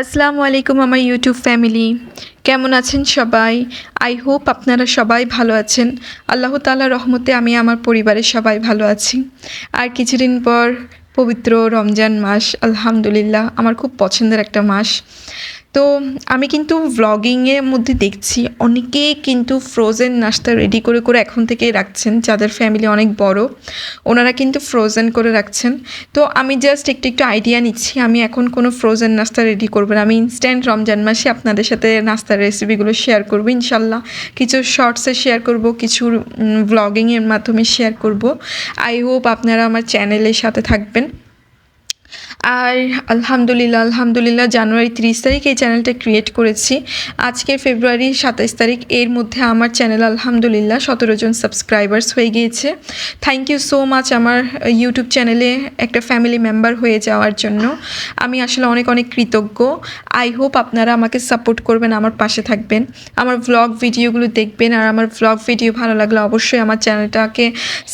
আসসালামু আলাইকুম আমার ইউটিউব ফ্যামিলি কেমন আছেন সবাই? আই হোপ আপনারা সবাই ভালো আছেন। আল্লাহ তালা রহমতে আমি আমার পরিবারের সবাই ভালো আছি। আর কিছুদিন পর পবিত্র রমজান মাস, আলহামদুলিল্লাহ, আমার খুব পছন্দের একটা মাস। তো আমি কিন্তু ভ্লগিংয়ের মধ্যে দেখছি অনেকে কিন্তু ফ্রোজেন নাস্তা রেডি করে করে এখন থেকেই রাখছেন, যাদের ফ্যামিলি অনেক বড়, ওনারা কিন্তু ফ্রোজেন করে রাখছেন। তো আমি জাস্ট একটু একটু আইডিয়া নিচ্ছি, আমি এখন কোনো ফ্রোজেন নাস্তা রেডি করব না। আমি ইনস্ট্যান্ট রমজান মাসে আপনাদের সাথে নাস্তার রেসিপিগুলো শেয়ার করব, ইনশাল্লাহ। কিছু শর্টসে শেয়ার করব, কিছু ভ্লগিংয়ের মাধ্যমে শেয়ার করব। আই হোপ আপনারা আমার চ্যানেলের সাথে থাকবেন। আর আলহামদুলিল্লাহ আলহামদুলিল্লাহ জানুয়ারি তিরিশ তারিখ এই চ্যানেলটা ক্রিয়েট করেছি। আজকে ফেব্রুয়ারি সাতাইশ তারিখ, এর মধ্যে আমার চ্যানেল আলহামদুলিল্লাহ সতেরো জন সাবস্ক্রাইবার্স হয়ে গিয়েছে। থ্যাংক ইউ সো মাচ আমার ইউটিউব চ্যানেলে একটা ফ্যামিলি মেম্বার হয়ে যাওয়ার জন্য। আমি আসলে অনেক অনেক কৃতজ্ঞ। আই হোপ আপনারা আমাকে সাপোর্ট করবেন, আমার পাশে থাকবেন। আমার ভ্লগ ভিডিওগুলো দেখবেন আর আমার ভ্লগ ভিডিও ভালো লাগলে অবশ্যই আমার চ্যানেলটাকে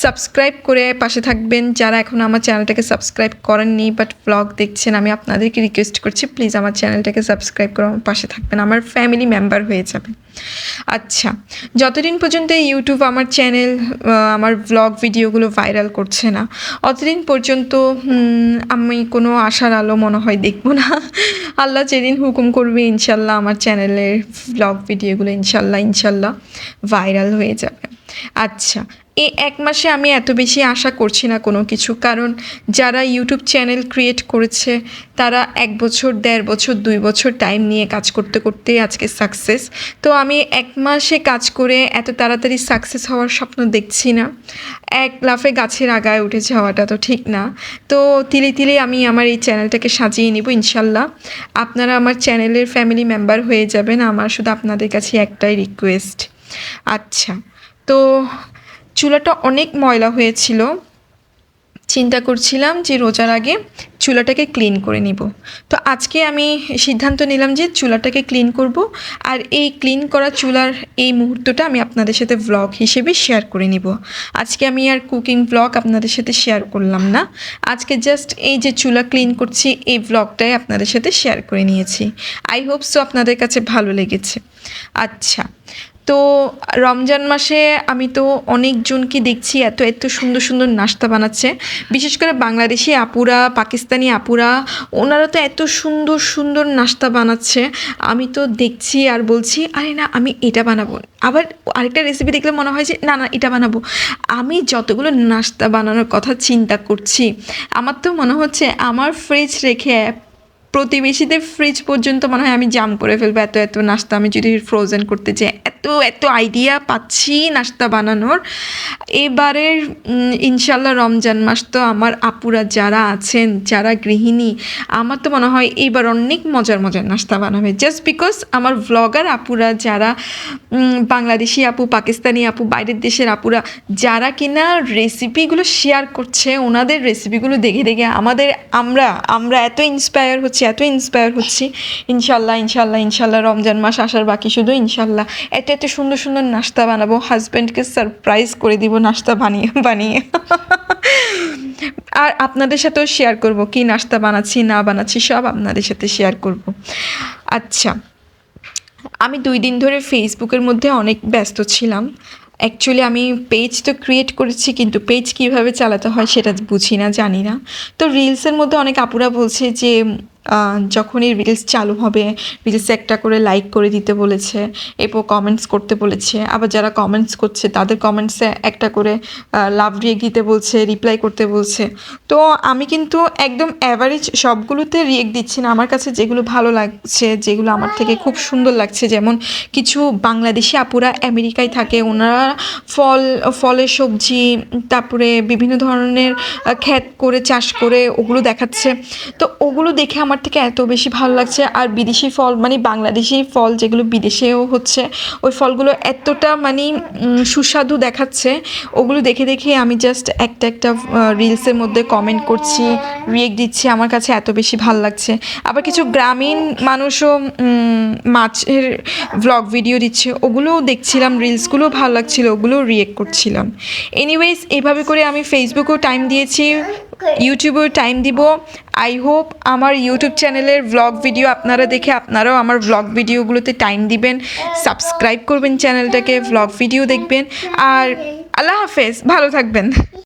সাবস্ক্রাইব করে পাশে থাকবেন। যারা এখন আমার চ্যানেলটাকে সাবস্ক্রাইব করেননি বাট ব্লগ দেখছেন, আমি আপনাদেরকে রিকোয়েস্ট করছি প্লিজ আমার চ্যানেলটাকে সাবস্ক্রাইব করে আমার পাশে থাকবেন, আমার ফ্যামিলি মেম্বার হয়ে যাবেন। আচ্ছা যতদিন পর্যন্ত ইউটিউব আমার চ্যানেল আমার ব্লগ ভিডিওগুলো ভাইরাল করছে না, অতদিন পর্যন্ত আমি কোনো আশার আলো মনে হয় দেখব না। আল্লাহ যেদিন হুকুম করবে, ইনশাল্লাহ আমার চ্যানেলের ব্লগ ভিডিওগুলো ইনশাল্লাহ ইনশাল্লাহ ভাইরাল হয়ে যাবে। আচ্ছা এই এক মাসে আমি এত বেশি আশা করছি না কোনো কিছু। কারণ যারা ইউটিউব চ্যানেল ক্রিয়েট করেছে, তারা এক বছর, দেড় বছর, দুই বছর টাইম নিয়ে কাজ করতে করতে আজকে সাকসেস তো আমি এক মাসে কাজ করে এত তাড়াতাড়ি সাকসেস হওয়ার স্বপ্ন দেখছি না। এক লাফে গাছের আগায় উঠে যাওয়াটা তো ঠিক না। তো তিলে তিলে আমি আমার এই চ্যানেলটাকে সাজিয়ে নেব ইনশাল্লাহ। আপনারা আমার চ্যানেলের ফ্যামিলি মেম্বার হয়ে যাবেন। আমার শুধু আপনাদের কাছে একটাই রিকোয়েস্ট আচ্ছা তো চুলাটা অনেক ময়লা হয়েছিল। চিন্তা করছিলাম যে রোজার আগে চুলাটাকে ক্লিন করে নিব। তো আজকে আমি সিদ্ধান্ত নিলাম যে চুলাটাকে ক্লিন করব আর এই ক্লিন করা চুলার এই মুহূর্তটা আমি আপনাদের সাথে ব্লগ হিসেবে শেয়ার করে নিব। আজকে আমি আর কুকিং ব্লগ আপনাদের সাথে শেয়ার করলাম না। আজকে জাস্ট এই যে চুলা ক্লিন করছি, এই ব্লগটাই আপনাদের সাথে শেয়ার করে নিয়েছি। আই হোপ সো আপনাদের কাছে ভালো লেগেছে। আচ্ছা তো রমজান মাসে আমি তো অনেকজনকে দেখছি এত এত সুন্দর সুন্দর নাস্তা বানাচ্ছে। বিশেষ করে বাংলাদেশি আপুরা, পাকিস্তানি আপুরা, ওনারা তো এত সুন্দর সুন্দর নাস্তা বানাচ্ছে। আমি তো দেখছি আর বলছি, আরে না, আমি এটা বানাবো। আবার আরেকটা রেসিপি দেখলে মনে হয় যে, না না, এটা বানাবো। আমি যতগুলো নাস্তা বানানোর কথা চিন্তা করছি, আমার তো মনে হচ্ছে আমার ফ্রিজ রেখে প্রতিবেশীদের ফ্রিজ পর্যন্ত মনে হয় আমি জাম করে ফেলব এত এত নাস্তা আমি যদি ফ্রোজেন করতে চাই। এত এত আইডিয়া পাচ্ছি নাস্তা বানানোর। এবারের ইনশাল্লাহ রমজান মাস তো আমার আপুরা যারা আছেন, যারা গৃহিণী, আমার তো মনে হয় এইবার অনেক মজার মজার নাস্তা বানাবে। জাস্ট বিকজ আমার ভ্লগার আপুরা যারা বাংলাদেশি আপু, পাকিস্তানি আপু, বাইরের দেশের আপুরা, যারা কিনা রেসিপিগুলো শেয়ার করছে, ওনাদের রেসিপিগুলো দেখে দেখে আমাদের আমরা আমরা এত ইন্সপায়ার হচ্ছি, এত ইন্সপায়ার হচ্ছি। ইনশাল্লাহ ইনশাল্লাহ ইনশাল্লাহ রমজান মাস আসার বাকি শুধু ইনশাল্লাহ এত এত সুন্দর সুন্দর নাস্তা বানাবো হাজব্যান্ডকে সারপ্রাইজ করে দিব নাস্তা বানিয়ে বানিয়ে। আর আপনাদের সাথেও শেয়ার করব কি নাস্তা বানাচ্ছি, না বানাচ্ছি, সব আপনাদের সাথে শেয়ার করব। আচ্ছা আমি দুই দিন ধরে ফেসবুকের মধ্যে অনেক ব্যস্ত ছিলাম। অ্যাকচুয়ালি আমি পেজ তো ক্রিয়েট করেছি, কিন্তু পেজ কীভাবে চালাতে হয় সেটা বুঝি না, জানি না। তো রিলসের মধ্যে অনেক আপুরা বলছে যে যখনই রিলস চালু হবে রিলসে একটা করে লাইক করে দিতে বলেছে, এরপর কমেন্টস করতে বলেছে, আবার যারা কমেন্টস করছে, তাদের কমেন্টসে একটা করে লাভ রিয়েক দিতে বলছে রিপ্লাই করতে বলছে। তো আমি কিন্তু একদম অ্যাভারেজ সবগুলোতে রিয়েক দিচ্ছি না। আমার কাছে যেগুলো ভালো লাগছে, যেগুলো আমার থেকে খুব সুন্দর লাগছে, যেমন কিছু বাংলাদেশি আপুরা আমেরিকায় থাকে, ওনারা ফল, ফলের সবজি, তারপরে বিভিন্ন ধরনের ক্ষেত করে, চাষ করে ওগুলো দেখাচ্ছে। তো ওগুলো দেখে আমার থেকে এত বেশি ভালো লাগছে। আর বিদেশি ফল মানে বাংলাদেশি ফল যেগুলো বিদেশেও হচ্ছে, ওই ফলগুলো এতটা মানে সুস্বাদু দেখাচ্ছে। ওগুলো দেখে দেখে আমি জাস্ট একটা একটা রিলসের মধ্যে কমেন্ট করছি রিয়েক্ট দিচ্ছি, আমার কাছে এত বেশি ভালো লাগছে। আবার কিছু গ্রামীণ মানুষও মাছের ভ্লগ ভিডিও দিচ্ছে, ওগুলোও দেখছিলাম রিলসগুলোও ভালো লাগছিল, ওগুলোও রিয়েক্ট করছিলাম। এনিওয়েজ এইভাবে করে আমি ফেসবুকেও টাইম দিয়েছি। ইউটিউবেও টাইম দিব. আই হোপ আমার ইউটিউব চ্যানেলের ব্লগ ভিডিও আপনারা দেখে আপনারাও আমার ব্লগ ভিডিওগুলোতে টাইম দিবেন। সাবস্ক্রাইব করবেন চ্যানেলটাকে ব্লগ ভিডিও দেখবেন। আর আল্লাহ হাফেজ ভালো থাকবেন।